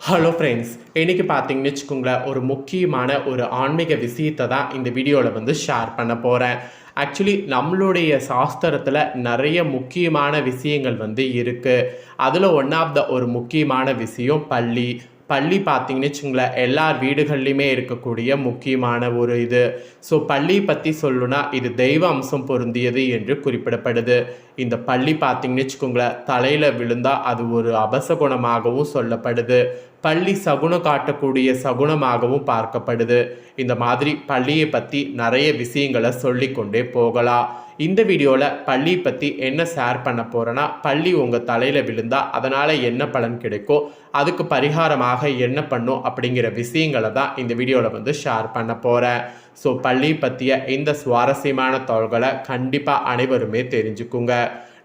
Hello friends இன்றைக்கி பார்த்தீங்கன்னு வச்சுக்கோங்களேன் ஒரு முக்கியமான ஒரு ஆன்மீக விஷயத்தை தான் இந்த வீடியோவில் வந்து ஷேர் பண்ண போகிறேன் ஆக்சுவலி நம்மளுடைய சாஸ்திரத்தில் நிறைய முக்கியமான விஷயங்கள் வந்து இருக்குது அதில் ஒன் ஆஃப் த ஒரு முக்கியமான விஷயம் பள்ளி. பள்ளி பார்த்தீங்கன்னு வச்சுங்களேன் எல்லார் வீடுகள்லையுமே இருக்கக்கூடிய முக்கியமான ஒரு இது. ஸோ பள்ளி பற்றி சொல்லணும்னா இது தெய்வ அம்சம் பொருந்தியது என்று குறிப்பிடப்படுது. இந்த பள்ளி பார்த்தீங்கன்னு வச்சுக்கோங்களேன் தலையில் விழுந்தால் அது ஒரு அபசகுணமாகவும் சொல்லப்படுது. பள்ளி சகுனம் காட்டக்கூடிய சகுனமாகவும் பார்க்கப்படுது. இந்த மாதிரி பள்ளியை பற்றி நிறைய விஷயங்களை சொல்லிக்கொண்டே போகலாம். இந்த வீடியோவில் பள்ளி பற்றி என்ன ஷேர் பண்ண போகிறேன்னா பள்ளி உங்கள் தலையில் விழுந்தால் அதனால் என்ன பலன் கிடைக்கும் அதுக்கு பரிகாரமாக என்ன பண்ணும் அப்படிங்கிற விஷயங்களை தான் இந்த வீடியோவில் வந்து ஷேர் பண்ண போகிறேன் ஸோ பள்ளி பற்றிய இந்த சுவாரஸ்யமான தகவல்களை கண்டிப்பாக அனைவருமே தெரிஞ்சுக்குங்க.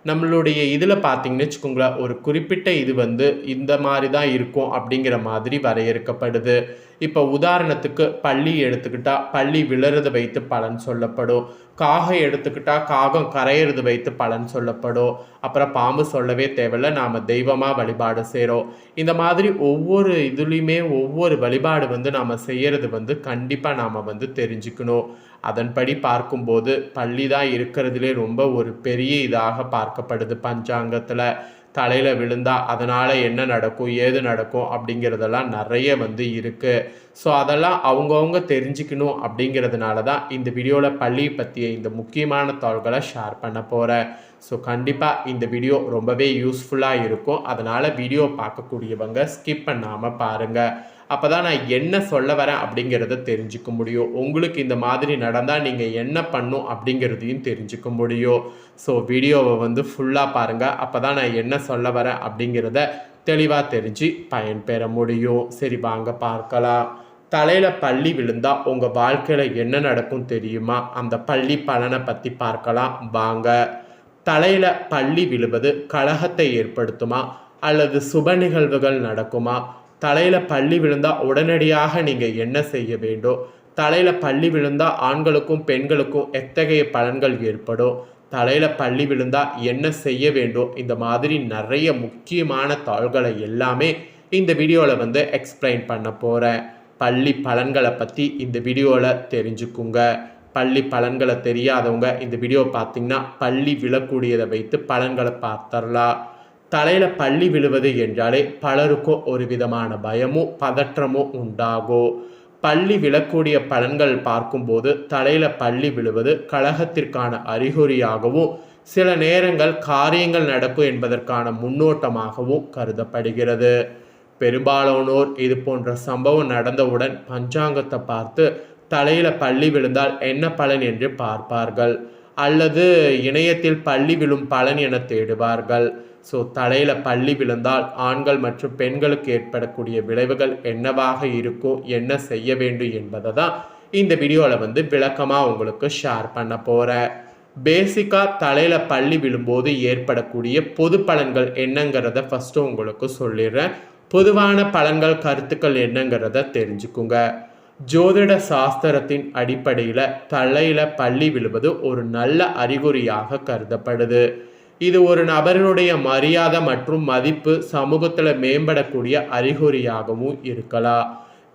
நம்மளுடைய இதில் பார்த்தீங்கன்னு வச்சுக்கோங்களேன் ஒரு குறிப்பிட்ட இது வந்து இந்த மாதிரி தான் இருக்கும் அப்படிங்கிற மாதிரி வரையறுக்கப்படுது. இப்போ உதாரணத்துக்கு பள்ளி எடுத்துக்கிட்டால் பள்ளி விழுறது வைத்து பலன் சொல்லப்படும். காகம் எடுத்துக்கிட்டால் காகம் கரையிறது வைத்து பலன் சொல்லப்படும். அப்புறம் பாம்பு சொல்லவே தேவையில்ல நாம் தெய்வமாக வழிபாடு செய்கிறோம் இந்த மாதிரி ஒவ்வொரு இதுலேயுமே ஒவ்வொரு வழிபாடு வந்து நாம் செய்கிறது வந்து கண்டிப்பாக நாம் வந்து தெரிஞ்சுக்கணும். அதன்படி பார்க்கும்போது பள்ளி தான் இருக்கிறதுலே ரொம்ப ஒரு பெரிய இதாக பார்க்கப்படுது பஞ்சாங்கத்தில். தலையில் விழுந்தா அதனால் என்ன நடக்கும் ஏது நடக்கும் அப்படிங்கிறதெல்லாம் நிறைய வந்து இருக்குது ஸோ அதெல்லாம் அவங்கவுங்க தெரிஞ்சுக்கணும் அப்படிங்கிறதுனால தான் இந்த வீடியோவில் பள்ளி பற்றிய இந்த முக்கியமான தகவல்களை ஷேர் பண்ண போகிறேன் ஸோ கண்டிப்பாக இந்த வீடியோ ரொம்பவே யூஸ்ஃபுல்லாக இருக்கும். அதனால் வீடியோ பார்க்கக்கூடியவங்க ஸ்கிப் பண்ணாமல் பாருங்கள் அப்போ தான் நான் என்ன சொல்ல வரேன் அப்படிங்கிறத தெரிஞ்சுக்க முடியும். உங்களுக்கு இந்த மாதிரி நடந்தால் நீங்கள் என்ன பண்ணும் அப்படிங்கிறதையும் தெரிஞ்சுக்க முடியும். ஸோ வீடியோவை வந்து ஃபுல்லாக பாருங்கள் அப்போ தான் நான் என்ன சொல்ல வரேன் அப்படிங்கிறத தெளிவாக தெரிஞ்சு பயன்பெற முடியும். சரி வாங்க பார்க்கலாம். தலையில் பள்ளி விழுந்தால் உங்கள் வாழ்க்கையில் என்ன நடக்கும் தெரியுமா? அந்த பள்ளி பலனை பற்றி பார்க்கலாம். வாங்க. தலையில் பள்ளி விழுவது கழகத்தை ஏற்படுத்துமா? அல்லது சுப நிகழ்வுகள் நடக்குமா? தலையில் பள்ளி விழுந்தால் உடனடியாக நீங்கள் என்ன செய்ய வேண்டும்? தலையில் பள்ளி விழுந்தால் ஆண்களுக்கும் பெண்களுக்கும் எத்தகைய பலன்கள் ஏற்படும்? தலையில் பள்ளி விழுந்தால் என்ன செய்ய வேண்டும்? இந்த மாதிரி நிறைய முக்கியமான தாள்களை எல்லாமே இந்த வீடியோவில் வந்து எக்ஸ்பிளைன் பண்ண போகிறேன் பள்ளி பலன்களை பற்றி இந்த வீடியோவில் தெரிஞ்சுக்குங்க. பள்ளி பலன்களை தெரியாதவங்க இந்த வீடியோ பார்த்தீங்கன்னா பள்ளி விழக்கூடியதை வைத்து பலன்களை பார்த்தரலாம் தலையில் பள்ளி விழுவது என்றாலே பலருக்கும் ஒரு விதமான பயமும் பதற்றமும் உண்டாகும் பள்ளி விழக்கூடிய பலன்கள் பார்க்கும்போது தலையில் பள்ளி விழுவது கழகத்திற்கான அறிகுறியாகவும் சில நேரங்கள் காரியங்கள் நடக்கும் என்பதற்கான முன்னோட்டமாகவும் கருதப்படுகிறது. பெரும்பாலானோர் இது போன்ற சம்பவம் நடந்தவுடன் பஞ்சாங்கத்தை பார்த்து தலையில் பள்ளி விழுந்தால் என்ன பலன் என்று பார்ப்பார்கள். அல்லது இணையத்தில் பள்ளி விழும் பலன் என தேடுவார்கள். ஸோ தலையில் பள்ளி விழுந்தால் ஆண்கள் மற்றும் பெண்களுக்கு ஏற்படக்கூடிய விளைவுகள் என்னவாக இருக்கோ என்ன செய்ய வேண்டும் என்பதை தான் இந்த வீடியோவில் வந்து விளக்கமாக உங்களுக்கு ஷேர் பண்ண போகிறேன் பேசிக்காக தலையில் பள்ளி விழும்போது ஏற்படக்கூடிய பொது பலன்கள் என்னங்கிறத ஃபஸ்ட்டு உங்களுக்கு சொல்லிடுறேன். பொதுவான பலன்கள் கருத்துக்கள் என்னங்கிறத தெரிஞ்சுக்குங்க. ஜோதிட சாஸ்திரத்தின் அடிப்படையில் தலையில் பள்ளி விழுவது ஒரு நல்ல அறிகுறியாக கருதப்படுது. இது ஒரு நபரினுடைய மரியாதை மற்றும் மதிப்பு சமூகத்தில் மேம்படக்கூடிய அறிகுறியாகவும் இருக்கலாம்.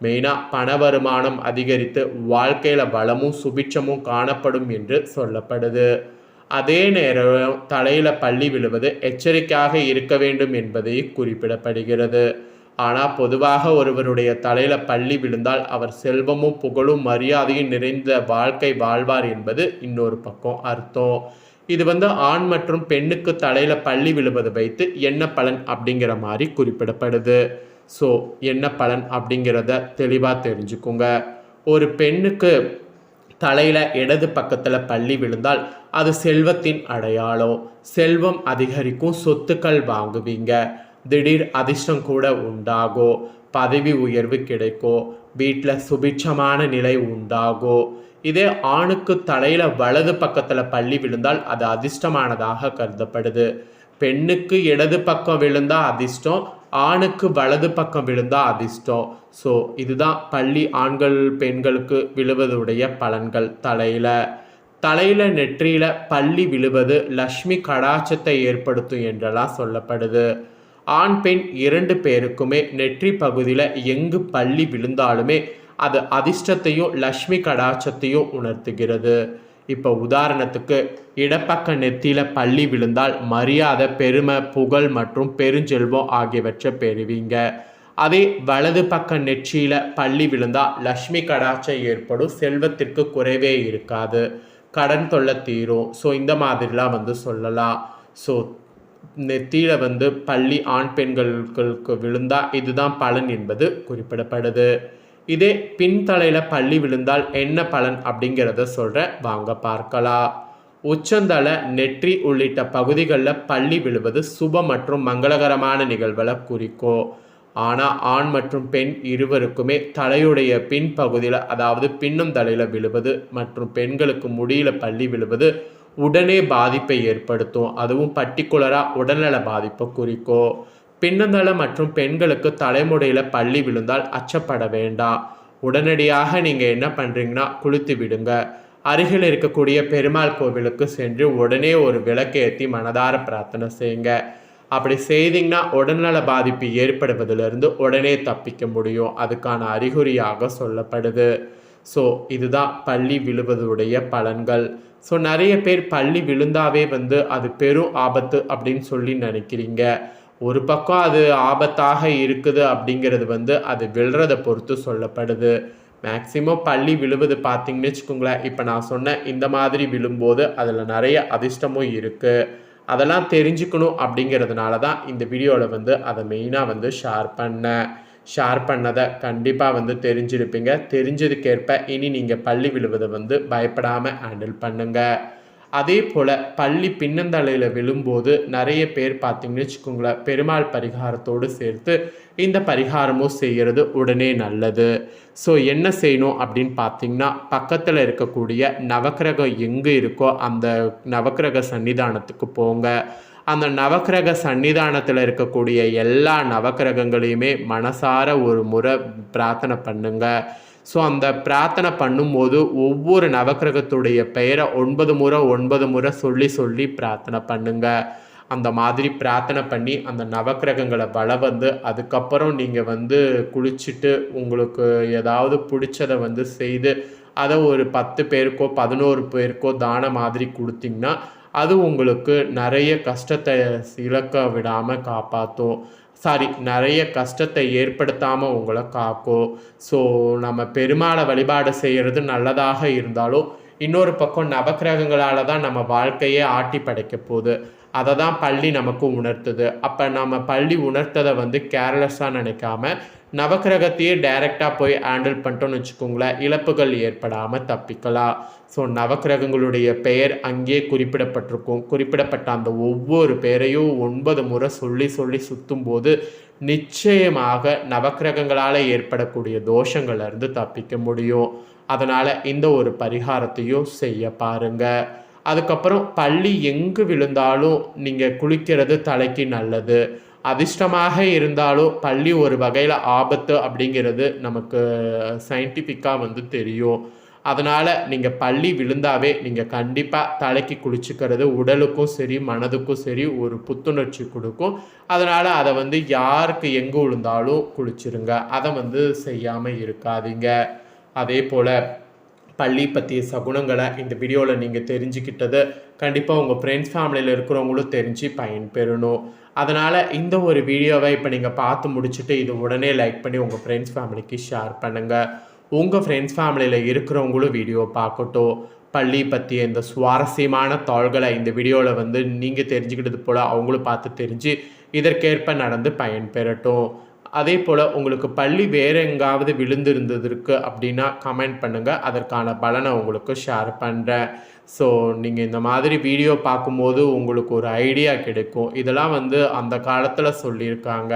மெயினாக பண வருமானம் அதிகரித்து வாழ்க்கையில் வளமும் சுபிட்சமும் காணப்படும் என்று சொல்லப்படுது. அதே நேரம் தலையில் பள்ளி விழுவது எச்சரிக்கையாக இருக்க வேண்டும் என்பதை குறிப்பிடப்படுகிறது. ஆனால் பொதுவாக ஒருவருடைய தலையில் பள்ளி விழுந்தால் அவர் செல்வமும் புகழும் மரியாதையும் நிறைந்த வாழ்க்கை வாழ்வார் என்பது இன்னொரு பக்கம் அர்த்தம். இது வந்து ஆண் மற்றும் பெண்ணுக்கு தலையில் பள்ளி விழுவது வைத்து என்ன பலன் அப்படிங்கிற மாதிரி குறிப்பிடப்படுது. ஸோ என்ன பலன் அப்படிங்கிறத தெளிவாக தெரிஞ்சுக்கோங்க. ஒரு பெண்ணுக்கு தலையில் இடது பக்கத்தில் பள்ளி விழுந்தால் அது செல்வத்தின் அடையாளம். செல்வம் அதிகரிக்கும் சொத்துக்கள் வாங்குவீங்க. திடீர் அதிர்ஷ்டம் கூட உண்டாகும் பதவி உயர்வு கிடைக்கும் வீட்டில் சுபிட்சமான நிலை உண்டாகும் இதே ஆணுக்கு தலையில் வலது பக்கத்தில் பள்ளி விழுந்தால் அது அதிர்ஷ்டமானதாக கருதப்படுது. பெண்ணுக்கு இடது பக்கம் விழுந்தால் அதிர்ஷ்டம் ஆணுக்கு வலது பக்கம் விழுந்தால் அதிர்ஷ்டம். ஸோ இதுதான் பள்ளி ஆண்கள் பெண்களுக்கு விழுவதுடைய பலன்கள் தலையில். தலையில் நெற்றியில் பள்ளி விழுவது லக்ஷ்மி கடாச்சத்தை ஏற்படுத்தும் என்றெல்லாம் சொல்லப்படுது. ஆண் பெண் இரண்டு பேருக்குமே நெற்றி பகுதியில் எங்கு பள்ளி விழுந்தாலுமே அது அதிர்ஷ்டத்தையும் லக்ஷ்மி கடாட்சத்தையும் உணர்த்துகிறது. இப்போ உதாரணத்துக்கு இடப்பக்க நெத்தியில் பள்ளி விழுந்தால் மரியாதை பெருமை புகழ் மற்றும் பெருஞ்செல்வம் ஆகியவற்றை பெறுவீங்க. அதே வலது பக்க நெற்றியில் பள்ளி விழுந்தால் லக்ஷ்மி கடாட்சம் ஏற்படும் செல்வத்திற்கு குறைவே இருக்காது. கடன் தொல்லை தீரும். ஸோ இந்த மாதிரிலாம் வந்து சொல்லலாம். ஸோ நெத்தியில் வந்து பள்ளி ஆண் பெண்களுக்கு விழுந்தால் இதுதான் பலன் என்பது குறிப்பிடப்படுது. இதே பின்தலையில் பள்ளி விழுந்தால் என்ன பலன் அப்படிங்கிறத சொல்கிற வாங்க பார்க்கலாம். உச்சந்தலை நெற்றி உள்ளிட்ட பகுதிகளில் பள்ளி விழுவது சுப மற்றும் மங்களகரமான நிகழ்வுகளை குறிக்கும் ஆனால் ஆண் மற்றும் பெண் இருவருக்குமே தலையுடைய பின்பகுதியில் அதாவது பின்னும் தலையில் விழுவது மற்றும் பெண்களுக்கு முடியில் பள்ளி விழுவது உடனே பாதிப்பை ஏற்படுத்தும். அதுவும் பர்டிகுலராக உடல்நல பாதிப்பை குறிக்கும் பின்னந்தள மற்றும் பெண்களுக்கு தலைமுறையில் பள்ளி விழுந்தால் அச்சப்பட வேண்டாம் உடனடியாக நீங்கள் என்ன பண்ணுறீங்கன்னா குளித்து விடுங்க. அருகில் இருக்கக்கூடிய பெருமாள் கோவிலுக்கு சென்று உடனே ஒரு விளக்கேற்றி மனதார பிரார்த்தனை செய்யுங்க. அப்படி செய்தீங்கன்னா உடல்நல பாதிப்பு ஏற்படுவதிலிருந்து உடனே தப்பிக்க முடியும். அதுக்கான அறிகுறியாக சொல்லப்படுது. ஸோ இதுதான் பள்ளி விழுவதுடைய பலன்கள். ஸோ நிறைய பேர் பள்ளி விழுந்தாவே வந்து அது பெரும் ஆபத்து அப்படின்னு சொல்லி நினைக்கிறீங்க. ஒரு பக்கம் அது ஆபத்தாக இருக்குது அப்படிங்கிறது வந்து அது விழுறதை பொறுத்து சொல்லப்படுது. மேக்சிமம் பள்ளி விழுவது பார்த்தீங்கன்னு வச்சுக்கோங்களேன். இப்போ நான் சொன்ன இந்த மாதிரி விழும்போது அதில் நிறைய அதிர்ஷ்டமும் இருக்குது அதெல்லாம் தெரிஞ்சுக்கணும் அப்படிங்கிறதுனால தான் இந்த வீடியோவில் வந்து அதை மெயினாக வந்து ஷேர் பண்ணேன். ஷேர் பண்ணதை கண்டிப்பாக வந்து தெரிஞ்சிருப்பீங்க. தெரிஞ்சதுக்கேற்ப இனி நீங்கள் பள்ளி விழுவதை வந்து பயப்படாமல் ஹேண்டில் பண்ணுங்கள் அதே போல் பள்ளி பின்னந்தலையில் விழும்போது நிறைய பேர் பார்த்தீங்கன்னு வச்சுக்கோங்களேன் பெருமாள் பரிகாரத்தோடு சேர்த்து இந்த பரிகாரமும் செய்கிறது உடனே நல்லது. ஸோ என்ன செய்யணும் அப்படின்னு பார்த்தீங்கன்னா பக்கத்தில் இருக்கக்கூடிய நவக்கிரகம் எங்கே இருக்கோ அந்த நவக்கிரக சன்னிதானத்துக்கு போங்க. அந்த நவக்கிரக சன்னிதானத்தில் இருக்கக்கூடிய எல்லா நவக்கிரகங்களையுமே மனசார ஒரு முறை பிரார்த்தனை பண்ணுங்கள் ஸோ அந்த பிரார்த்தனை பண்ணும்போது ஒவ்வொரு நவக்கிரகத்துடைய பெயரை ஒன்பது முறை ஒன்பது முறை சொல்லி சொல்லி பிரார்த்தனை பண்ணுங்க. அந்த மாதிரி பிரார்த்தனை பண்ணி அந்த நவக்கிரகங்களை வள வந்து அதுக்கப்புறம் நீங்கள் வந்து குளிச்சுட்டு உங்களுக்கு ஏதாவது பிடிச்சதை வந்து செய்து அதை ஒரு பத்து பேருக்கோ பதினோரு பேருக்கோ தான மாதிரி கொடுத்தீங்கன்னா அது உங்களுக்கு நிறைய கஷ்டத்தை இழக்க விடாமல் காப்பாற்றும் சாரி நிறைய கஷ்டத்தை ஏற்படுத்தாமல் உங்களை காக்கும். ஸோ நம்ம பெருமாளை வழிபாடு செய்கிறது நல்லதாக இருந்தாலும் இன்னொரு பக்கம் நவக்கிரகங்களால் தான் நம்ம வாழ்க்கையே ஆட்டி படைக்க போகுது. அதை தான் பள்ளி நமக்கு உணர்த்துது. அப்போ நம்ம பள்ளி உணர்த்ததை வந்து கேர்லெஸ்ஸாக நினைக்காம நவக்கிரகத்தையே டைரெக்டாக போய் ஹேண்டில் பண்ணிட்டோன்னு வச்சுக்கோங்களேன் இழப்புகள் ஏற்படாமல் தப்பிக்கலாம். ஸோ நவக்கிரகங்களுடைய பெயர் அங்கேயே குறிப்பிடப்பட்டிருக்கும். குறிப்பிடப்பட்ட அந்த ஒவ்வொரு பெயரையும் ஒன்பது முறை சொல்லி சொல்லி சுற்றும் போது நிச்சயமாக நவக்கிரகங்களால் ஏற்படக்கூடிய தோஷங்கள்லேருந்து தப்பிக்க முடியும். அதனால் இந்த ஒரு பரிகாரத்தையும் செய்ய பாருங்கள் அதுக்கப்புறம் பள்ளி எங்கு விழுந்தாலும் நீங்கள் குளிக்கிறது தலைக்கு நல்லது. அதிர்ஷ்டமாக இருந்தாலும் பள்ளி ஒரு வகையில் ஆபத்து அப்படிங்கிறது நமக்கு சயின்டிஃபிக்காக வந்து தெரியும். அதனால் நீங்கள் பள்ளி விழுந்தாவே நீங்கள் கண்டிப்பாக தலைக்கு குளிச்சுக்கிறது உடலுக்கும் சரி மனதுக்கும் சரி ஒரு புத்துணர்ச்சி கொடுக்கும். அதனால் அதை வந்து யாருக்கு எங்கே விழுந்தாலும் குளிச்சிருங்க. அதை வந்து செய்யாமல் இருக்காதீங்க. அதே போல் பள்ளி பற்றிய சகுனங்களை இந்த வீடியோவில் நீங்கள் தெரிஞ்சுக்கிட்டது கண்டிப்பாக உங்கள் ஃப்ரெண்ட்ஸ் ஃபேமிலியில் இருக்கிறவங்களும் தெரிஞ்சு பயன்பெறணும். அதனால் இந்த ஒரு வீடியோவை இப்போ நீங்கள் பார்த்து முடிச்சுட்டு இது உடனே லைக் பண்ணி உங்கள் ஃப்ரெண்ட்ஸ் ஃபேமிலிக்கு ஷேர் பண்ணுங்கள் உங்கள் ஃப்ரெண்ட்ஸ் ஃபேமிலியில் இருக்கிறவங்களும் வீடியோ பார்க்கட்டும். பள்ளி பற்றிய இந்த சுவாரஸ்யமான தாள்களை இந்த வீடியோவில் வந்து நீங்கள் தெரிஞ்சுக்கிட்டது போல் அவங்களும் பார்த்து தெரிஞ்சு இதற்கேற்ப நடந்து பயன்பெறட்டும். அதே போல் உங்களுக்கு பள்ளி வேறு எங்காவது விழுந்திருந்ததற்கு அப்படின்னா கமெண்ட் பண்ணுங்கள் அதற்கான பலனை உங்களுக்கு ஷேர் பண்ணுறேன் ஸோ நீங்கள் இந்த மாதிரி வீடியோ பார்க்கும்போது உங்களுக்கு ஒரு ஐடியா கிடைக்கும். இதெல்லாம் வந்து அந்த காலத்தில் சொல்லியிருக்காங்க.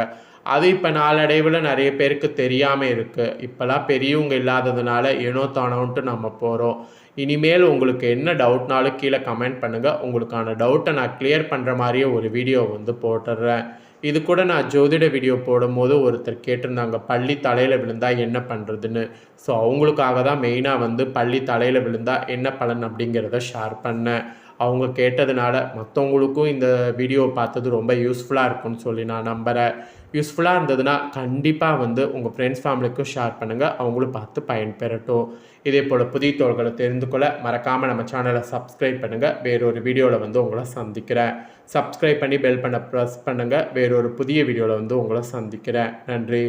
அது இப்போ நாளடைவில் நிறைய பேருக்கு தெரியாமல் இருக்குது இப்போல்லாம் பெரியவங்க இல்லாததுனால ஏனோ தானோன்ட்டு நம்ம போகிறோம் இனிமேல் உங்களுக்கு என்ன டவுட்னாலும் கீழே கமெண்ட் பண்ணுங்கள் உங்களுக்கான டவுட்டை நான் கிளியர் பண்ணுற மாதிரியே ஒரு வீடியோ வந்து போட்டுடுறேன். இது கூட நான் ஜோதிட வீடியோ போடும்போது ஒருத்தர் கேட்டிருந்தாங்க பள்ளி தலையில் விழுந்தால் என்ன பண்ணுறதுன்னு ஸோ அவங்களுக்காக தான் மெயினாக வந்து பள்ளி தலையில் விழுந்தால் என்ன பலன் அப்படிங்கிறத ஷேர் பண்ணேன். அவங்க கேட்டதுனால மற்றவங்களுக்கும் இந்த வீடியோ பார்த்தது ரொம்ப யூஸ்ஃபுல்லாக இருக்கும்னு சொல்லி நான் நம்புகிறேன் யூஸ்ஃபுல்லாக இருந்ததுன்னா கண்டிப்பாக வந்து உங்கள் ஃப்ரெண்ட்ஸ் ஃபேமிலிக்கும் ஷேர் பண்ணுங்கள் அவங்களும் பார்த்து பயன்பெறட்டும். இதே போல் புதிய தோள்களை தெரிந்து கொள்ள மறக்காமல் நம்ம சேனலை சப்ஸ்கிரைப் பண்ணுங்கள் வேறொரு வீடியோவில் வந்து உங்களை சந்திக்கிறேன். சப்ஸ்கிரைப் பண்ணி பெல் பண்ண ப்ரெஸ் பண்ணுங்கள் வேறொரு புதிய வீடியோவில் வந்து உங்களை சந்திக்கிறேன். நன்றி.